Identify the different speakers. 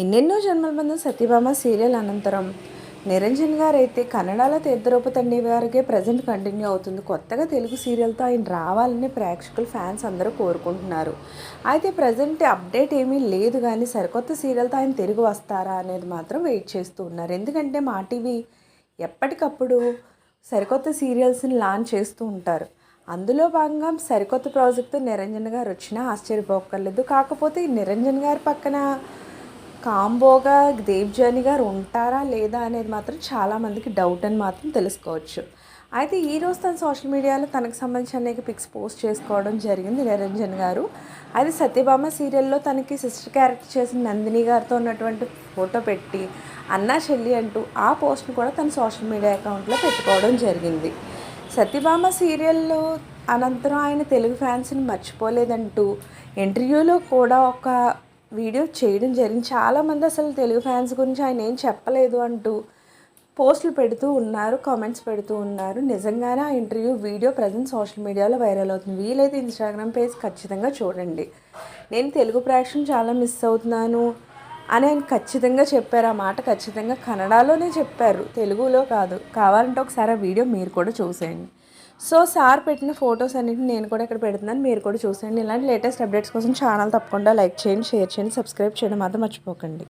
Speaker 1: ఎన్నెన్నో జన్మల బంధం సత్యభామ సీరియల్ అనంతరం నిరంజన్ గారు అయితే కన్నడలో తీర్థరూప తండ్రి గారికే ప్రజెంట్ కంటిన్యూ అవుతుంది. కొత్తగా తెలుగు సీరియల్తో ఆయన రావాలని ప్రేక్షకులు ఫ్యాన్స్ అందరూ కోరుకుంటున్నారు. అయితే ప్రజెంట్ అప్డేట్ ఏమీ లేదు కానీ సరికొత్త సీరియల్తో ఆయన తిరిగి వస్తారా అనేది మాత్రం వెయిట్ చేస్తూ ఉన్నారు. ఎందుకంటే మా టీవీ ఎప్పటికప్పుడు సరికొత్త సీరియల్స్ని లాంచ్ చేస్తూ ఉంటారు. అందులో భాగంగా సరికొత్త ప్రాజెక్టు నిరంజన్ గారు వచ్చినా ఆశ్చర్యపోకర్లేదు కాకపోతే ఈ నిరంజన్ గారి పక్కన కాంబోగా దేవ్జాని గారు ఉంటారా లేదా అనేది మాత్రం చాలామందికి డౌట్ అని మాత్రం తెలుసుకోవచ్చు. అయితే ఈ రోజు తన సోషల్ మీడియాలో తనకు సంబంధించిన అనేక పిక్స్ పోస్ట్ చేసుకోవడం జరిగింది నిరంజన్ గారు. అయితే సత్యభామ సీరియల్లో తనకి సిస్టర్ క్యారెక్టర్ చేసిన నందిని గారితో ఉన్నటువంటి ఫోటో పెట్టి అన్నా చెల్లి అంటూ ఆ పోస్ట్ని కూడా తన సోషల్ మీడియా అకౌంట్లో పెట్టుకోవడం జరిగింది. సత్యభామ సీరియల్లో అనంతరం ఆయన తెలుగు ఫ్యాన్స్ని మర్చిపోలేదంటూ ఇంటర్వ్యూలో కూడా ఒక వీడియో చేయడం జరిగింది. చాలామంది అసలు తెలుగు ఫ్యాన్స్ గురించి ఆయన ఏం చెప్పలేదు అంటూ పోస్టులు పెడుతూ ఉన్నారు కామెంట్స్ పెడుతూ ఉన్నారు. నిజంగానే ఆ ఇంటర్వ్యూ వీడియో ప్రజెంట్ సోషల్ మీడియాలో వైరల్ అవుతుంది. వీలైతే ఇన్స్టాగ్రామ్ పేజ్ ఖచ్చితంగా చూడండి. నేను తెలుగు ప్రేక్షను చాలా మిస్ అవుతున్నాను అని ఆయన ఖచ్చితంగా చెప్పారు. ఆ మాట ఖచ్చితంగా కన్నడలోనే చెప్పారు. తెలుగులో కాదు. కావాలంటే ఒకసారి ఆ వీడియో మీరు కూడా చూసేయండి. సో సార్ పెట్టిన ఫొటోస్ అన్నిటిని నేను కూడా ఇక్కడ పెడుతున్నాను. మీరు కూడా చూసేయండి. ఇలాంటి లేటెస్ట్ అప్డేట్స్ కోసం ఛానల్ తప్పకుండా లైక్ చేయండి షేర్ చేయండి సబ్స్క్రైబ్ చేయడం. మాత్రం మర్చిపోకండి.